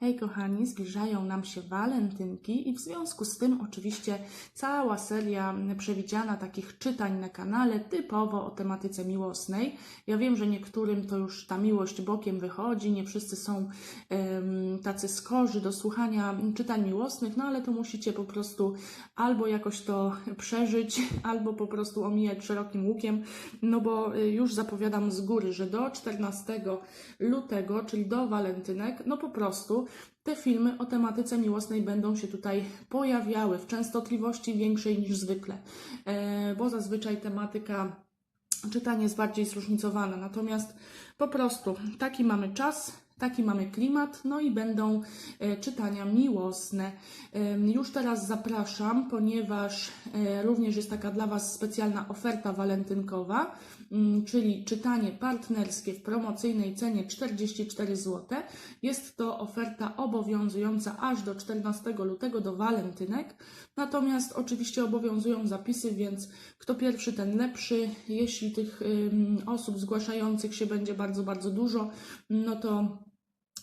Hej kochani, zbliżają nam się walentynki i w związku z tym oczywiście cała seria przewidziana takich czytań na kanale typowo o tematyce miłosnej. Ja wiem, że niektórym to już ta miłość bokiem wychodzi, nie wszyscy są em, tacy skorzy do słuchania czytań miłosnych, no ale to musicie po prostu albo jakoś to przeżyć, albo po prostu omijać szerokim łukiem, no bo y, już zapowiadam z góry, że do 14 lutego, czyli do walentynek, no po prostu te filmy o tematyce miłosnej będą się tutaj pojawiały w częstotliwości większej niż zwykle, e, bo zazwyczaj tematyka czytania jest bardziej zróżnicowana. Natomiast po prostu taki mamy czas, taki mamy klimat, no i będą e, czytania miłosne. Już teraz zapraszam, ponieważ e, również jest taka dla Was specjalna oferta walentynkowa, mm, czyli czytanie partnerskie w promocyjnej cenie 44 zł. Jest to oferta obowiązująca aż do 14 lutego do walentynek. Natomiast oczywiście obowiązują zapisy, więc kto pierwszy, ten lepszy. Jeśli tych osób zgłaszających się będzie bardzo, bardzo dużo, no to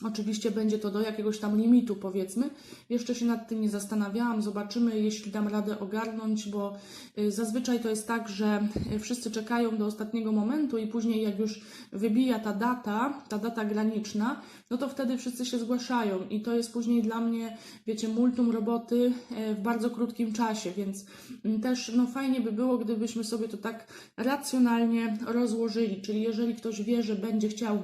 Oczywiście będzie to do jakiegoś tam limitu, powiedzmy. Jeszcze się nad tym nie zastanawiałam. Zobaczymy, jeśli dam radę ogarnąć, bo y, zazwyczaj to jest tak, że y, wszyscy czekają do ostatniego momentu i później, jak już wybija ta data, ta data graniczna, no to wtedy wszyscy się zgłaszają. I to jest później dla mnie, wiecie, multum roboty y, w bardzo krótkim czasie, więc mm, też no, fajnie by było, gdybyśmy sobie to tak racjonalnie rozłożyli. Czyli jeżeli ktoś wie, że będzie chciał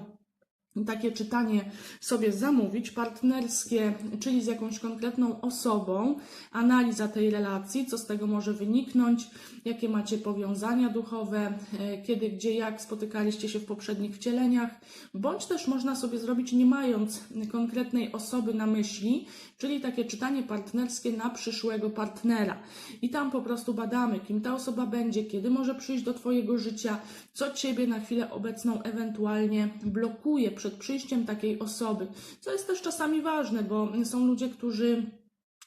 takie czytanie sobie zamówić, partnerskie, czyli z jakąś konkretną osobą, analiza tej relacji, co z tego może wyniknąć, jakie macie powiązania duchowe, e, kiedy, gdzie, jak spotykaliście się w poprzednich wcieleniach, bądź też można sobie zrobić nie mając konkretnej osoby na myśli, czyli takie czytanie partnerskie na przyszłego partnera. I tam po prostu badamy, kim ta osoba będzie, kiedy może przyjść do Twojego życia, co Ciebie na chwilę obecną ewentualnie blokuje przed przyjściem takiej osoby, co jest też czasami ważne, bo są ludzie, którzy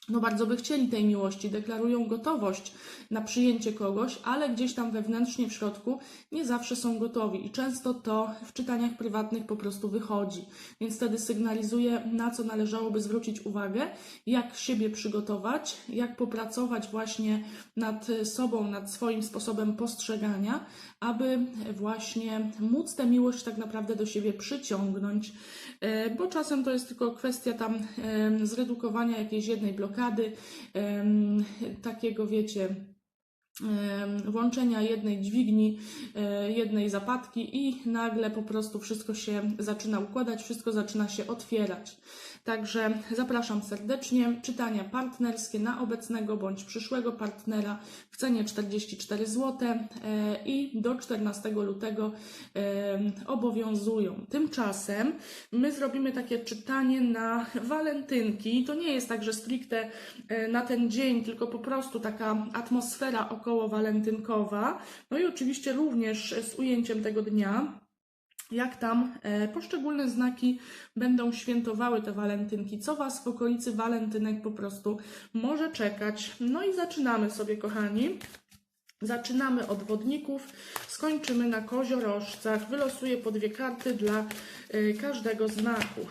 no bardzo by chcieli tej miłości, deklarują gotowość na przyjęcie kogoś, ale gdzieś tam wewnętrznie w środku nie zawsze są gotowi i często to w czytaniach prywatnych po prostu wychodzi. Więc wtedy sygnalizuje, na co należałoby zwrócić uwagę, jak siebie przygotować, jak popracować właśnie nad sobą, nad swoim sposobem postrzegania, aby właśnie móc tę miłość tak naprawdę do siebie przyciągnąć, E, bo czasem to jest tylko kwestia tam em, zredukowania jakiejś jednej blokady, em, takiego wiecie, em, włączenia jednej dźwigni, e, jednej zapadki i nagle po prostu wszystko się zaczyna układać, wszystko zaczyna się otwierać. Także zapraszam serdecznie. Czytania partnerskie na obecnego bądź przyszłego partnera w cenie 44 zł e, i do 14 lutego e, obowiązują. Tymczasem my zrobimy takie czytanie na walentynki. To nie jest tak, że stricte e, na ten dzień, tylko po prostu taka atmosfera około walentynkowa. No i oczywiście również z ujęciem tego dnia jak tam e, poszczególne znaki będą świętowały te walentynki, co Was w okolicy walentynek po prostu może czekać. No i zaczynamy sobie, kochani. Zaczynamy od wodników, skończymy na koziorożcach. Wylosuję po dwie karty dla e, każdego znaku.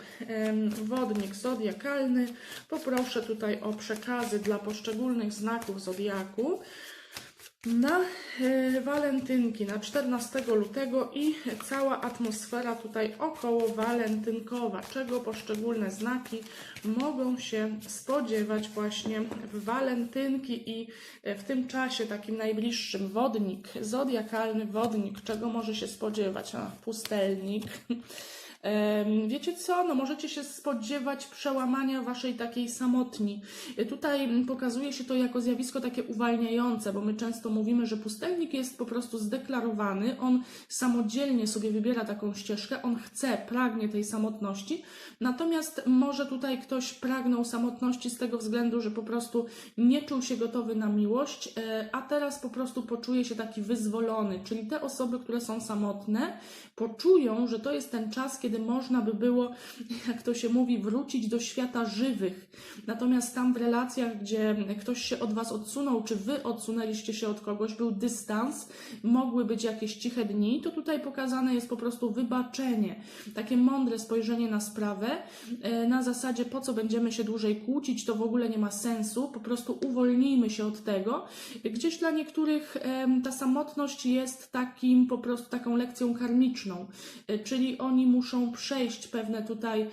Wodnik zodiakalny. Poproszę tutaj o przekazy dla poszczególnych znaków zodiaku na e, walentynki, na 14 lutego i cała atmosfera tutaj około walentynkowa, czego poszczególne znaki mogą się spodziewać właśnie w walentynki i e, w tym czasie takim najbliższym wodnik, zodiakalny wodnik, czego może się spodziewać, a pustelnik. Wiecie co? No możecie się spodziewać przełamania waszej takiej samotni. E, Tutaj mm, pokazuje się to jako zjawisko takie uwalniające, bo my często mówimy, że pustelnik jest po prostu zdeklarowany, on samodzielnie sobie wybiera taką ścieżkę, on chce, pragnie tej samotności, natomiast może tutaj ktoś pragnął samotności z tego względu, że po prostu nie czuł się gotowy na miłość, e, a teraz po prostu poczuje się taki wyzwolony, czyli te osoby, które są samotne, poczują, że to jest ten czas, kiedy kiedy można by było, jak to się mówi, wrócić do świata żywych. Natomiast tam w relacjach, gdzie ktoś się od Was odsunął, czy Wy odsunęliście się od kogoś, był dystans, mogły być jakieś ciche dni, to tutaj pokazane jest po prostu wybaczenie, takie mądre spojrzenie na sprawę, e, na zasadzie po co będziemy się dłużej kłócić, to w ogóle nie ma sensu, po prostu uwolnijmy się od tego. Gdzieś dla niektórych em, ta samotność jest takim po prostu taką lekcją karmiczną, e, czyli oni muszą przejść pewne tutaj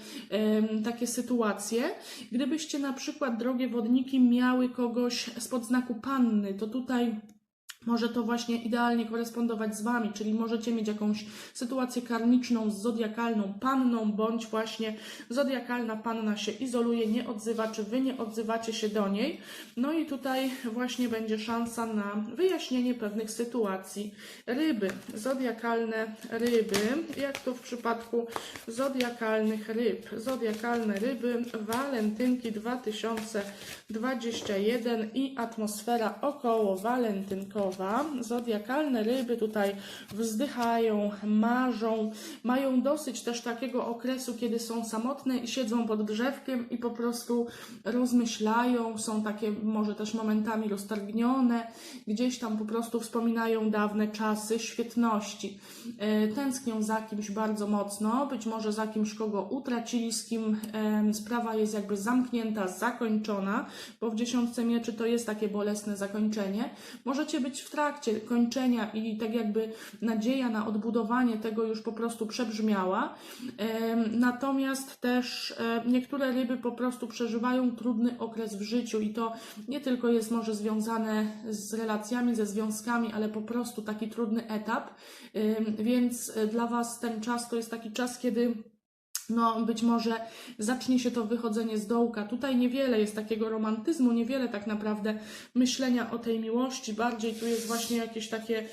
takie sytuacje. Gdybyście na przykład, drogie wodniki, miały kogoś spod znaku panny, to tutaj może to właśnie idealnie korespondować z Wami, czyli możecie mieć jakąś sytuację karmiczną z zodiakalną panną, bądź właśnie zodiakalna panna się izoluje, nie odzywa, czy Wy nie odzywacie się do niej. No i tutaj właśnie będzie szansa na wyjaśnienie pewnych sytuacji. Ryby, zodiakalne ryby, jak to w przypadku zodiakalnych ryb. Zodiakalne ryby, walentynki 2021 i atmosfera około walentynkowa. Zodiakalne ryby tutaj wzdychają, marzą, mają dosyć też takiego okresu, kiedy są samotne i siedzą pod drzewkiem i po prostu rozmyślają, są takie może też momentami roztargnione, gdzieś tam po prostu wspominają dawne czasy świetności. E, Tęsknią za kimś bardzo mocno, być może za kimś, kogo utracili, z kim sprawa jest jakby zamknięta, zakończona, bo w dziesiątce mieczy to jest takie bolesne zakończenie. Możecie być w trakcie kończenia i tak jakby nadzieja na odbudowanie tego już po prostu przebrzmiała. Natomiast też niektóre ryby po prostu przeżywają trudny okres w życiu i to nie tylko jest może związane z relacjami, ze związkami, ale po prostu taki trudny etap. Więc dla Was ten czas to jest taki czas, kiedy no, być może zacznie się to wychodzenie z dołka. Tutaj niewiele jest takiego romantyzmu, niewiele tak naprawdę myślenia o tej miłości. Bardziej tu jest właśnie jakieś takie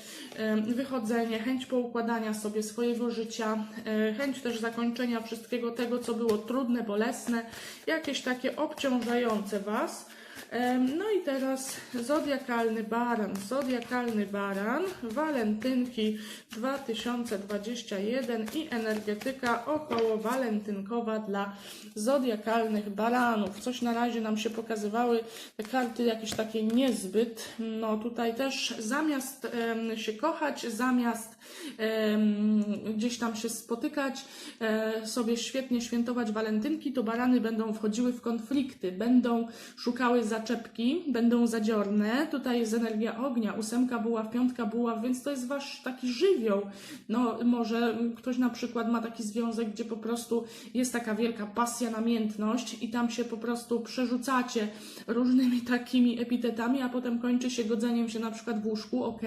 wychodzenie, chęć poukładania sobie swojego życia, e, chęć też zakończenia wszystkiego tego, co było trudne, bolesne, jakieś takie obciążające Was. No i teraz zodiakalny baran, zodiakalny baran, walentynki 2021 i energetyka około walentynkowa dla zodiakalnych baranów. Coś na razie nam się pokazywały te karty jakieś takie niezbyt. No tutaj też zamiast em, się kochać, zamiast em, gdzieś tam się spotykać, e, sobie świetnie świętować walentynki, to barany będą wchodziły w konflikty, będą szukały zaczepki, będą zadziorne. Tutaj jest energia ognia, ósemka buław, piątka buław, więc to jest wasz taki żywioł. No może ktoś na przykład ma taki związek, gdzie po prostu jest taka wielka pasja, namiętność i tam się po prostu przerzucacie różnymi takimi epitetami, a potem kończy się godzeniem się na przykład w łóżku, ok,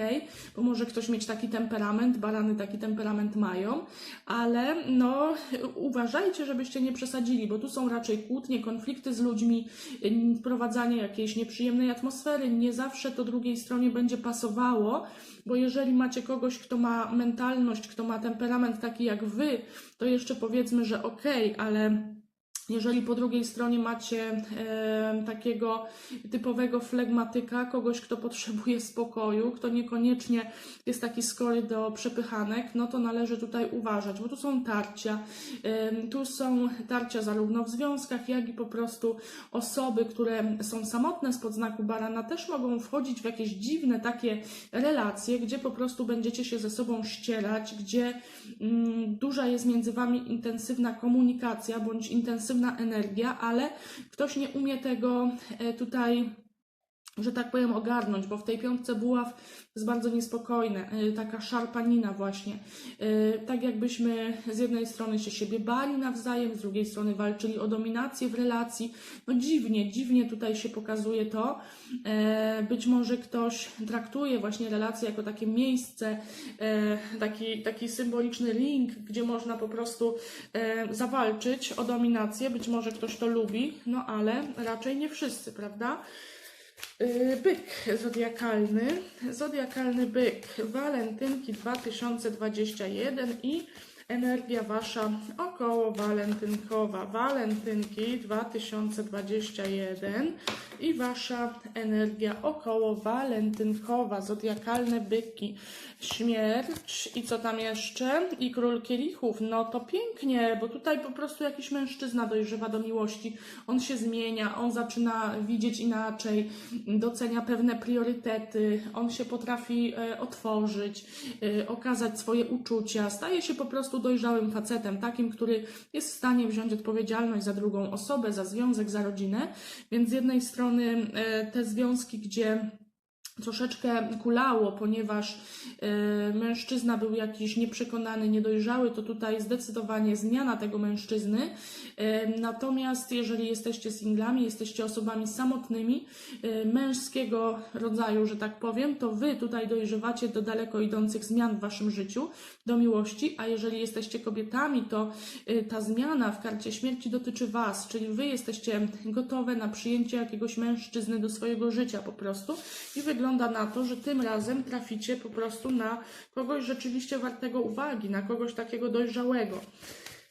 bo może ktoś mieć taki temperament, barany taki temperament mają, ale no uważajcie, żebyście nie przesadzili, bo tu są raczej kłótnie, konflikty z ludźmi, wprowadzanie jakiejś nieprzyjemnej atmosfery, nie zawsze to drugiej stronie będzie pasowało, bo jeżeli macie kogoś, kto ma mentalność, kto ma temperament taki jak wy, to jeszcze powiedzmy, że okej, ale jeżeli po drugiej stronie macie e, takiego typowego flegmatyka, kogoś, kto potrzebuje spokoju, kto niekoniecznie jest taki skory do przepychanek, no to należy tutaj uważać, bo tu są tarcia. Em, Tu są tarcia zarówno w związkach, jak i po prostu osoby, które są samotne spod znaku barana, też mogą wchodzić w jakieś dziwne takie relacje, gdzie po prostu będziecie się ze sobą ścierać, gdzie mm, duża jest między wami intensywna komunikacja bądź intensywna energia, ale ktoś nie umie tego e, tutaj że tak powiem, ogarnąć, bo w tej piątce buław jest bardzo niespokojne, taka szarpanina właśnie. Y, Tak jakbyśmy z jednej strony się siebie bali nawzajem, z drugiej strony walczyli o dominację w relacji. No dziwnie, dziwnie tutaj się pokazuje to. E, Być może ktoś traktuje właśnie relacje jako takie miejsce, e, taki, taki symboliczny ring, gdzie można po prostu e, zawalczyć o dominację. Być może ktoś to lubi, no ale raczej nie wszyscy, prawda? Yy, Byk zodiakalny, zodiakalny byk, walentynki 2021 i energia wasza około walentynkowa. Walentynki 2021 i wasza energia około walentynkowa. Zodiakalne byki. Śmierć i co tam jeszcze? I król kielichów. No to pięknie, bo tutaj po prostu jakiś mężczyzna dojrzewa do miłości. On się zmienia, on zaczyna widzieć inaczej, docenia pewne priorytety, on się potrafi e, otworzyć, e, okazać swoje uczucia, staje się po prostu dojrzałym facetem, takim, który jest w stanie wziąć odpowiedzialność za drugą osobę, za związek, za rodzinę. Więc z jednej strony e, te związki, gdzie troszeczkę kulało, ponieważ e, mężczyzna był jakiś nieprzekonany, niedojrzały, to tutaj zdecydowanie zmiana tego mężczyzny. E, natomiast jeżeli jesteście singlami, jesteście osobami samotnymi, e, męskiego rodzaju, że tak powiem, to wy tutaj dojrzewacie do daleko idących zmian w waszym życiu, do miłości, a jeżeli jesteście kobietami, to ta zmiana w karcie śmierci dotyczy was, czyli wy jesteście gotowe na przyjęcie jakiegoś mężczyzny do swojego życia po prostu i wygląda na to, że tym razem traficie po prostu na kogoś rzeczywiście wartego uwagi, na kogoś takiego dojrzałego.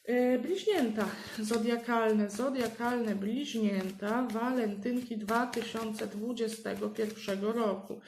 Yy, Bliźnięta zodiakalne, zodiakalne bliźnięta, walentynki 2021 roku.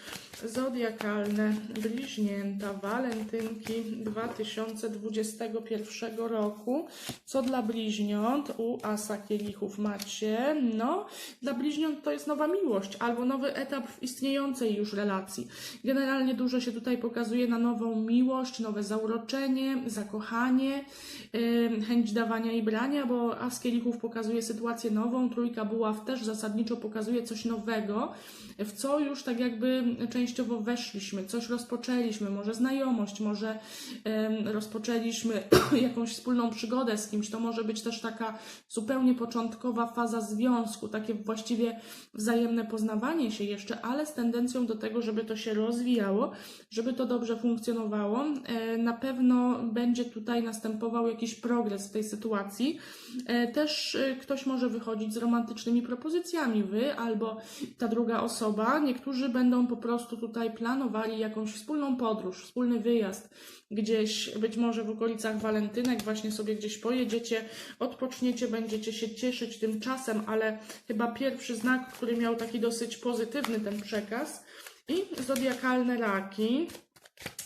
Zodiakalne bliźnięta, walentynki 2021 roku. Co dla bliźniąt u Asa Kielichów macie? No, dla bliźniąt to jest nowa miłość albo nowy etap w istniejącej już relacji. Generalnie dużo się tutaj pokazuje na nową miłość, nowe zauroczenie, zakochanie, yy, chęć dawania i brania, bo As Kielichów pokazuje sytuację nową, trójka buław też zasadniczo pokazuje coś nowego, w co już tak jakby częściowo weszliśmy, coś rozpoczęliśmy, może znajomość, może em, rozpoczęliśmy jakąś wspólną przygodę z kimś, to może być też taka zupełnie początkowa faza związku, takie właściwie wzajemne poznawanie się jeszcze, ale z tendencją do tego, żeby to się rozwijało, żeby to dobrze funkcjonowało. E, Na pewno będzie tutaj następował jakiś progres w tej sytuacji. E, Też e, ktoś może wychodzić z romantycznymi propozycjami, wy albo ta druga osoba. Niektórzy będą po prostu tutaj planowali jakąś wspólną podróż, wspólny wyjazd gdzieś, być może w okolicach walentynek, właśnie sobie gdzieś pojedziecie, odpoczniecie, będziecie się cieszyć tym czasem, ale chyba pierwszy znak, który miał taki dosyć pozytywny ten przekaz. I zodiakalne raki.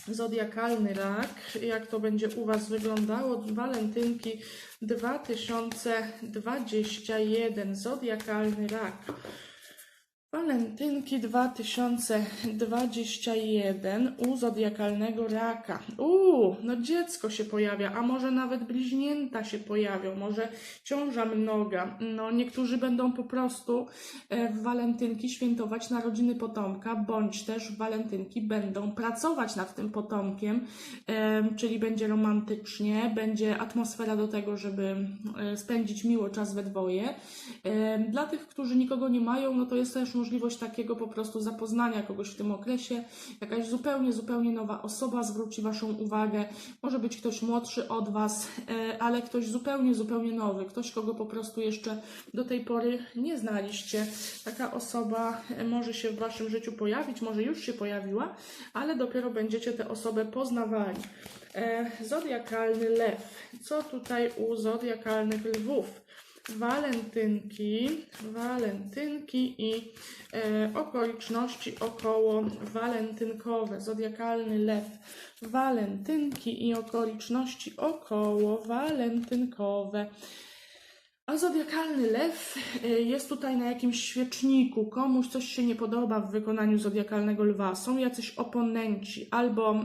Zodiakalny rak, jak to będzie u Was wyglądało? Walentynki 2021. Zodiakalny rak. Walentynki 2021 u zodiakalnego raka. Uuu, no dziecko się pojawia, a może nawet bliźnięta się pojawią, może ciąża mnoga. No niektórzy będą po prostu e, w walentynki świętować narodziny potomka, bądź też w walentynki będą pracować nad tym potomkiem, e, czyli będzie romantycznie, będzie atmosfera do tego, żeby e, spędzić miło czas we dwoje. Dla tych, którzy nikogo nie mają, no to jest też możliwość takiego po prostu zapoznania kogoś w tym okresie. Jakaś zupełnie, zupełnie nowa osoba zwróci Waszą uwagę. Może być ktoś młodszy od Was, e, ale ktoś zupełnie, zupełnie nowy. Ktoś, kogo po prostu jeszcze do tej pory nie znaliście. Taka osoba e, może się w Waszym życiu pojawić, może już się pojawiła, ale dopiero będziecie tę osobę poznawali. E, Zodiakalny lew. Co tutaj u zodiakalnych lwów? Walentynki, walentynki i e, okoliczności około walentynkowe, zodiakalny lew, walentynki i okoliczności około walentynkowe. A zodiakalny lew y, jest tutaj na jakimś świeczniku, komuś coś się nie podoba w wykonaniu zodiakalnego lwa, są jacyś oponenci, albo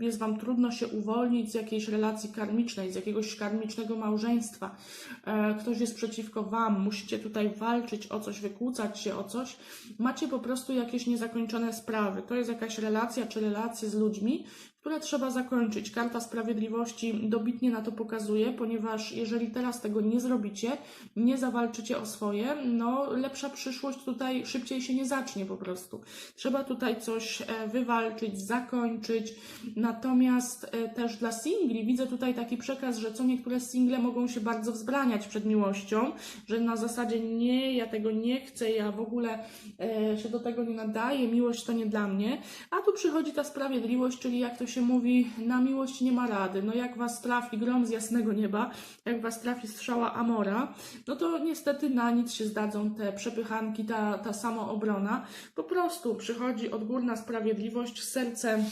jest Wam trudno się uwolnić z jakiejś relacji karmicznej, z jakiegoś karmicznego małżeństwa, e, ktoś jest przeciwko Wam, musicie tutaj walczyć o coś, wykłócać się o coś, macie po prostu jakieś niezakończone sprawy. To jest jakaś relacja czy relacje z ludźmi, które trzeba zakończyć. Karta Sprawiedliwości dobitnie na to pokazuje, ponieważ jeżeli teraz tego nie zrobicie, nie zawalczycie o swoje, no lepsza przyszłość tutaj szybciej się nie zacznie po prostu. Trzeba tutaj coś e, wywalczyć, zakończyć. Natomiast e, też dla singli widzę tutaj taki przekaz, że co niektóre single mogą się bardzo wzbraniać przed miłością, że na zasadzie nie, ja tego nie chcę, ja w ogóle e, się do tego nie nadaję, miłość to nie dla mnie. A tu przychodzi ta sprawiedliwość, czyli jak ktoś się mówi, na miłość nie ma rady. No jak was trafi grom z jasnego nieba, jak was trafi strzała Amora, no to niestety na nic się zdadzą te przepychanki, ta, ta samoobrona. Po prostu przychodzi odgórna sprawiedliwość, serce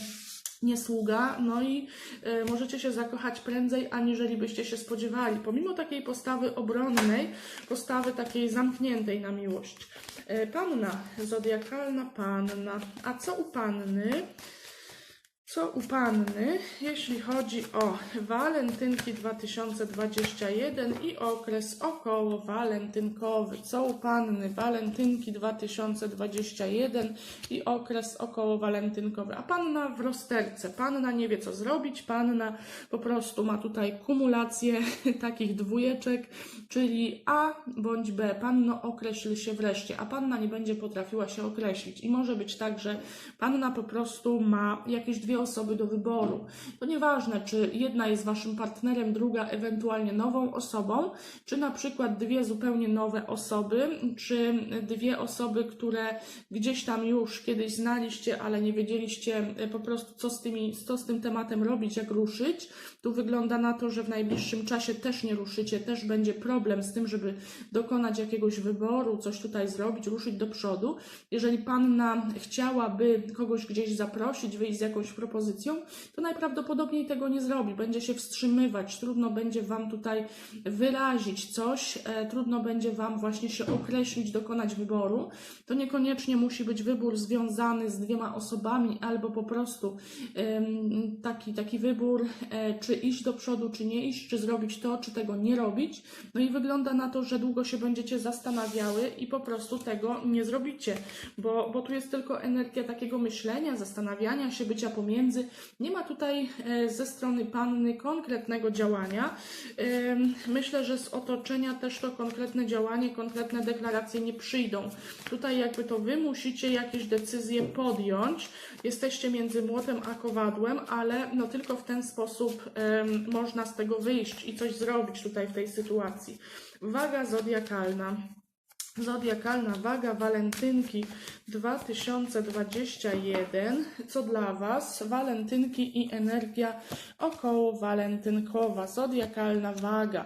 nie sługa, no i e, możecie się zakochać prędzej, aniżeli byście się spodziewali. Pomimo takiej postawy obronnej, postawy takiej zamkniętej na miłość. E, panna, zodiakalna panna. A co u panny? Co u panny, jeśli chodzi o walentynki 2021 i okres około walentynkowy? Co u panny, walentynki 2021 i okres około walentynkowy? A panna w rozterce, panna nie wie co zrobić, panna po prostu ma tutaj kumulację takich dwójeczek, czyli A bądź B. Panno określ się wreszcie, a panna nie będzie potrafiła się określić. I może być tak, że panna po prostu ma jakieś dwie osoby do wyboru. To nieważne, czy jedna jest waszym partnerem, druga ewentualnie nową osobą, czy na przykład dwie zupełnie nowe osoby, czy dwie osoby, które gdzieś tam już kiedyś znaliście, ale nie wiedzieliście e, po prostu, co z, tymi, co z tym tematem robić, jak ruszyć. Tu wygląda na to, że w najbliższym czasie też nie ruszycie, też będzie problem z tym, żeby dokonać jakiegoś wyboru, coś tutaj zrobić, ruszyć do przodu. Jeżeli panna chciałaby kogoś gdzieś zaprosić, wyjść z jakąś propozycją, to najprawdopodobniej tego nie zrobi. Będzie się wstrzymywać, trudno będzie Wam tutaj wyrazić coś, e, trudno będzie Wam właśnie się określić, dokonać wyboru. To niekoniecznie musi być wybór związany z dwiema osobami, albo po prostu taki, taki wybór, e, czy iść do przodu, czy nie iść, czy zrobić to, czy tego nie robić. No i wygląda na to, że długo się będziecie zastanawiały i po prostu tego nie zrobicie, bo, bo tu jest tylko energia takiego myślenia, zastanawiania się, bycia pomiędzy. Nie ma tutaj e, ze strony panny konkretnego działania. Em, Myślę, że z otoczenia też to konkretne działanie, konkretne deklaracje nie przyjdą. Tutaj jakby to wy musicie jakieś decyzje podjąć. Jesteście między młotem a kowadłem, ale no tylko w ten sposób em, można z tego wyjść i coś zrobić tutaj w tej sytuacji. Waga zodiakalna. Zodiakalna waga walentynki 2021. Co dla Was? Walentynki i energia około walentynkowa. Zodiakalna waga.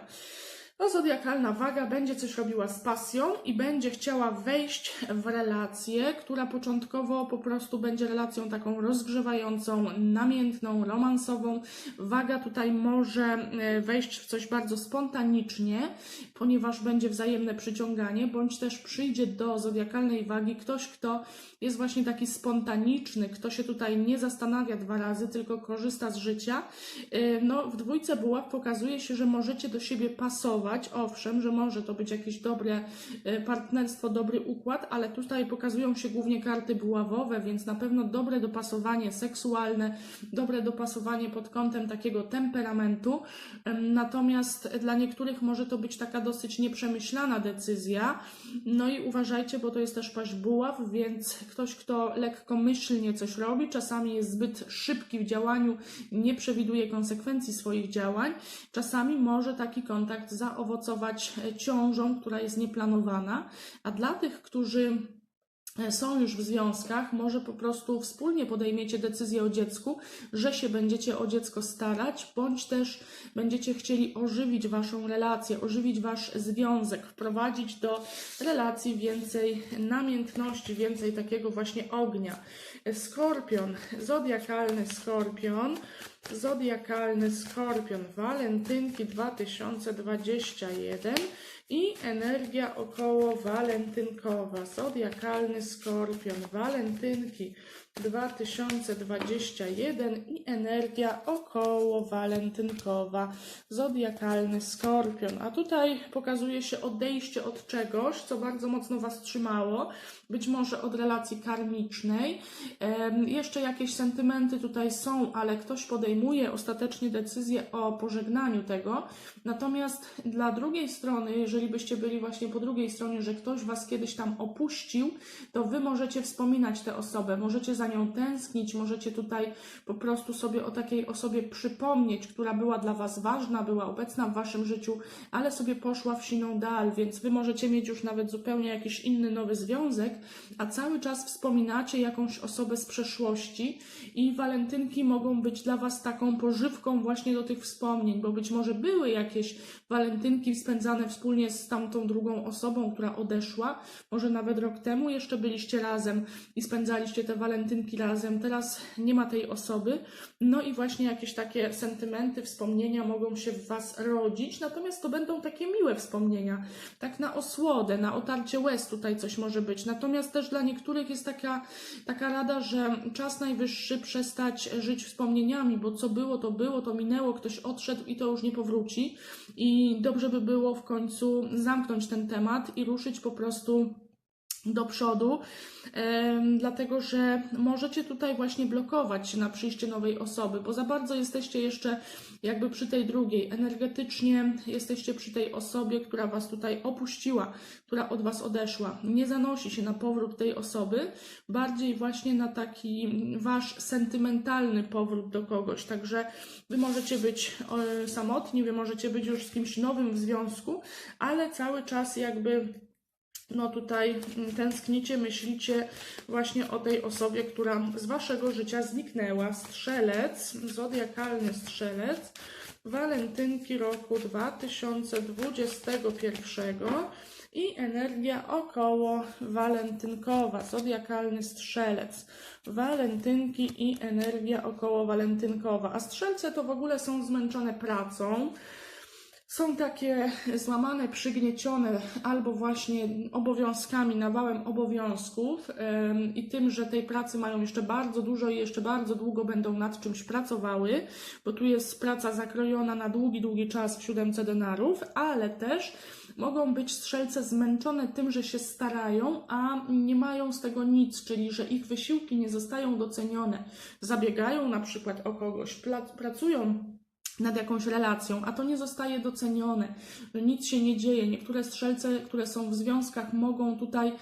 No, zodiakalna waga będzie coś robiła z pasją i będzie chciała wejść w relację, która początkowo po prostu będzie relacją taką rozgrzewającą, namiętną, romansową. Waga tutaj może e, wejść w coś bardzo spontanicznie, ponieważ będzie wzajemne przyciąganie, bądź też przyjdzie do zodiakalnej wagi ktoś, kto jest właśnie taki spontaniczny, kto się tutaj nie zastanawia dwa razy, tylko korzysta z życia. E, No, w dwójce buław pokazuje się, że możecie do siebie pasować, owszem, że może to być jakieś dobre e, partnerstwo, dobry układ, ale tutaj pokazują się głównie karty buławowe, więc na pewno dobre dopasowanie seksualne, dobre dopasowanie pod kątem takiego temperamentu. Em, Natomiast dla niektórych może to być taka dosyć nieprzemyślana decyzja. No i uważajcie, bo to jest też paść buław, więc ktoś, kto lekkomyślnie coś robi, czasami jest zbyt szybki w działaniu, nie przewiduje konsekwencji swoich działań, czasami może taki kontakt zaowocować e, ciążą, która jest nieplanowana. A dla tych, którzy są już w związkach, może po prostu wspólnie podejmiecie decyzję o dziecku, że się będziecie o dziecko starać, bądź też będziecie chcieli ożywić waszą relację, ożywić wasz związek, wprowadzić do relacji więcej namiętności, więcej takiego właśnie ognia. Skorpion, zodiakalny skorpion, zodiakalny skorpion, walentynki 2021 i energia około walentynkowa, zodiakalny skorpion, walentynki 2021 i energia około walentynkowa, zodiakalny skorpion. A tutaj pokazuje się odejście od czegoś, co bardzo mocno Was trzymało, być może od relacji karmicznej. Jeszcze jakieś sentymenty tutaj są, ale ktoś podejmuje ostatecznie decyzję o pożegnaniu tego. Natomiast dla drugiej strony, jeżeli byście byli właśnie po drugiej stronie, że ktoś Was kiedyś tam opuścił, to Wy możecie wspominać tę osobę, możecie za nią tęsknić, możecie tutaj po prostu sobie o takiej osobie przypomnieć, która była dla Was ważna, była obecna w Waszym życiu, ale sobie poszła w siną dal, więc Wy możecie mieć już nawet zupełnie jakiś inny nowy związek, a cały czas wspominacie jakąś osobę z przeszłości i walentynki mogą być dla Was taką pożywką właśnie do tych wspomnień, bo być może były jakieś walentynki spędzane wspólnie z tamtą drugą osobą, która odeszła, może nawet rok temu jeszcze byliście razem i spędzaliście te walentynki razem, teraz nie ma tej osoby, no i właśnie jakieś takie sentymenty, wspomnienia mogą się w Was rodzić, natomiast to będą takie miłe wspomnienia, tak na osłodę, na otarcie łez tutaj coś może być, natomiast też dla niektórych jest taka, taka rada, że czas najwyższy przestać żyć wspomnieniami, bo co było, to było, to minęło, ktoś odszedł i to już nie powróci. I dobrze by było w końcu zamknąć ten temat i ruszyć po prostu do przodu, dlatego że możecie tutaj właśnie blokować na przyjście nowej osoby, bo za bardzo jesteście jeszcze jakby przy tej drugiej. Energetycznie jesteście przy tej osobie, która Was tutaj opuściła, która od Was odeszła. Nie zanosi się na powrót tej osoby, bardziej właśnie na taki Wasz sentymentalny powrót do kogoś. Także Wy możecie być samotni, Wy możecie być już z kimś nowym w związku, ale cały czas jakby no tutaj mm, tęsknicie, myślicie właśnie o tej osobie, która z waszego życia zniknęła. Strzelec, zodiakalny strzelec, walentynki roku 2021 i energia około walentynkowa, zodiakalny strzelec, walentynki i energia około walentynkowa. A strzelce to w ogóle są zmęczone pracą, są takie złamane, przygniecione albo właśnie obowiązkami, nawałem obowiązków i tym, że tej pracy mają jeszcze bardzo dużo i jeszcze bardzo długo będą nad czymś pracowały, bo tu jest praca zakrojona na długi, długi czas w siódemce denarów, ale też mogą być strzelce zmęczone tym, że się starają, a nie mają z tego nic, czyli że ich wysiłki nie zostają docenione. Zabiegają na przykład o kogoś, pracują nad jakąś relacją, a to nie zostaje docenione, nic się nie dzieje. Niektóre strzelce, które są w związkach, mogą tutaj e,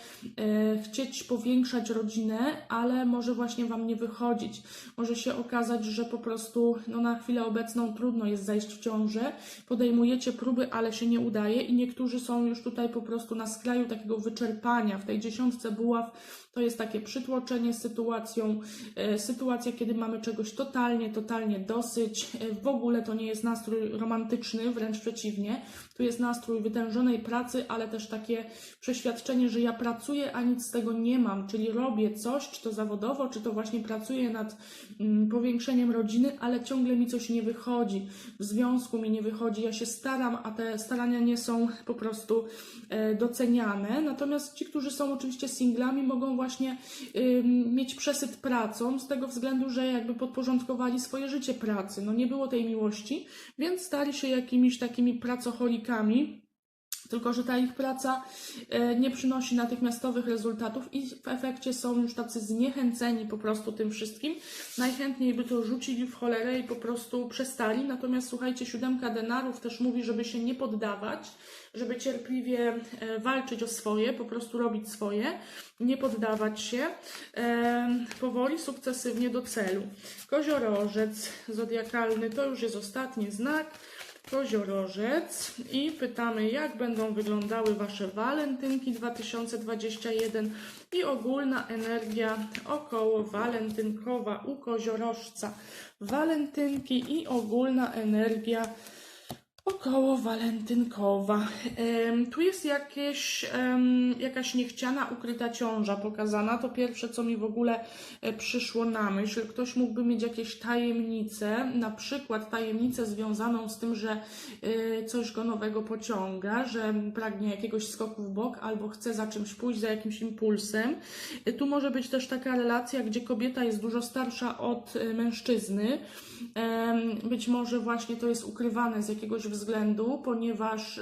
chcieć powiększać rodzinę, ale może właśnie Wam nie wychodzić. Może się okazać, że po prostu no, na chwilę obecną trudno jest zajść w ciążę, podejmujecie próby, ale się nie udaje i niektórzy są już tutaj po prostu na skraju takiego wyczerpania. W tej dziesiątce buław to jest takie przytłoczenie sytuacją, e, sytuacja, kiedy mamy czegoś totalnie, totalnie dosyć. E, w ogóle to nie jest nastrój romantyczny, wręcz przeciwnie. Tu jest nastrój wytężonej pracy, ale też takie przeświadczenie, że ja pracuję, a nic z tego nie mam, czyli robię coś, czy to zawodowo, czy to właśnie pracuję nad mm, powiększeniem rodziny, ale ciągle mi coś nie wychodzi. W związku mi nie wychodzi, ja się staram, a te starania nie są po prostu e, doceniane. Natomiast ci, którzy są oczywiście singlami, mogą właśnie mieć przesyt pracą z tego względu, że jakby podporządkowali swoje życie pracy. No nie było tej miłości, więc stali się jakimiś takimi pracocholikami. Tylko, że ta ich praca e, nie przynosi natychmiastowych rezultatów i w efekcie są już tacy zniechęceni po prostu tym wszystkim. Najchętniej by to rzucili w cholerę i po prostu przestali. Natomiast słuchajcie, siódemka denarów też mówi, żeby się nie poddawać, żeby cierpliwie e, walczyć o swoje, po prostu robić swoje, nie poddawać się, e, powoli, sukcesywnie do celu. Koziorożec zodiakalny to już jest ostatni znak. Koziorożec i pytamy, jak będą wyglądały Wasze walentynki 2021 i ogólna energia około walentynkowa u koziorożca. Walentynki i ogólna energia około walentynkowa. Tu jest jakieś, jakaś niechciana, ukryta ciąża pokazana. To pierwsze, co mi w ogóle e, przyszło na myśl. Ktoś mógłby mieć jakieś tajemnice, na przykład tajemnicę związaną z tym, że e, coś go nowego pociąga, że pragnie jakiegoś skoku w bok albo chce za czymś pójść, za jakimś impulsem. E, Tu może być też taka relacja, gdzie kobieta jest dużo starsza od mężczyzny. Być może właśnie to jest ukrywane z jakiegoś względu, ponieważ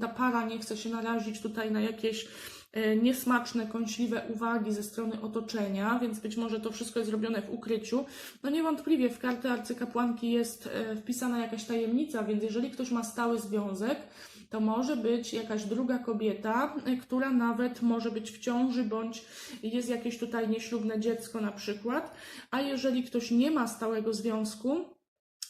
ta para nie chce się narazić tutaj na jakieś e, niesmaczne, kąśliwe uwagi ze strony otoczenia, więc być może to wszystko jest robione w ukryciu. No niewątpliwie w karty arcykapłanki jest e, wpisana jakaś tajemnica, więc jeżeli ktoś ma stały związek, to może być jakaś druga kobieta, y, która nawet może być w ciąży, bądź jest jakieś tutaj nieślubne dziecko na przykład. A jeżeli ktoś nie ma stałego związku,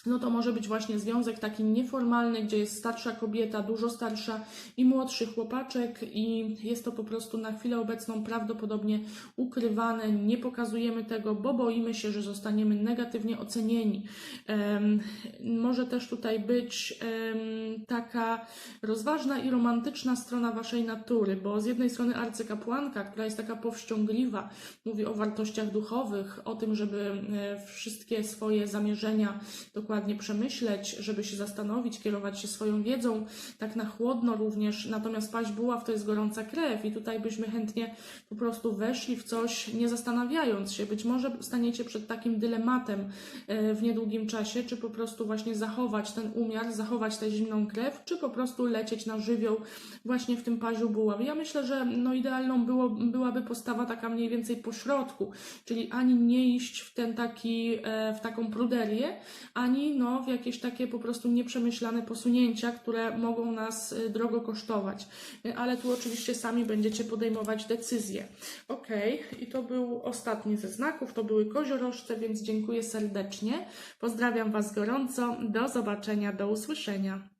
no to może być właśnie związek taki nieformalny, gdzie jest starsza kobieta, dużo starsza i młodszy chłopaczek, i jest to po prostu na chwilę obecną prawdopodobnie ukrywane. Nie pokazujemy tego, bo boimy się, że zostaniemy negatywnie ocenieni. Em, może też tutaj być em, taka rozważna i romantyczna strona waszej natury, bo z jednej strony arcykapłanka, która jest taka powściągliwa, mówi o wartościach duchowych, o tym, żeby e, wszystkie swoje zamierzenia dokładnie przemyśleć, żeby się zastanowić, kierować się swoją wiedzą, tak na chłodno również. Natomiast paść buław to jest gorąca krew i tutaj byśmy chętnie po prostu weszli w coś, nie zastanawiając się. Być może staniecie przed takim dylematem e, w niedługim czasie, czy po prostu właśnie zachować ten umiar, zachować tę zimną krew, czy po prostu lecieć na żywioł właśnie w tym paziu buław. Ja myślę, że no idealną było, byłaby postawa taka mniej więcej po środku, czyli ani nie iść w ten taki, e, w taką pruderię, ani no, w jakieś takie po prostu nieprzemyślane posunięcia, które mogą nas y, drogo kosztować. Y, Ale tu oczywiście sami będziecie podejmować decyzje. Ok, i to był ostatni ze znaków, to były koziorożce, więc dziękuję serdecznie. Pozdrawiam Was gorąco. Do zobaczenia, do usłyszenia.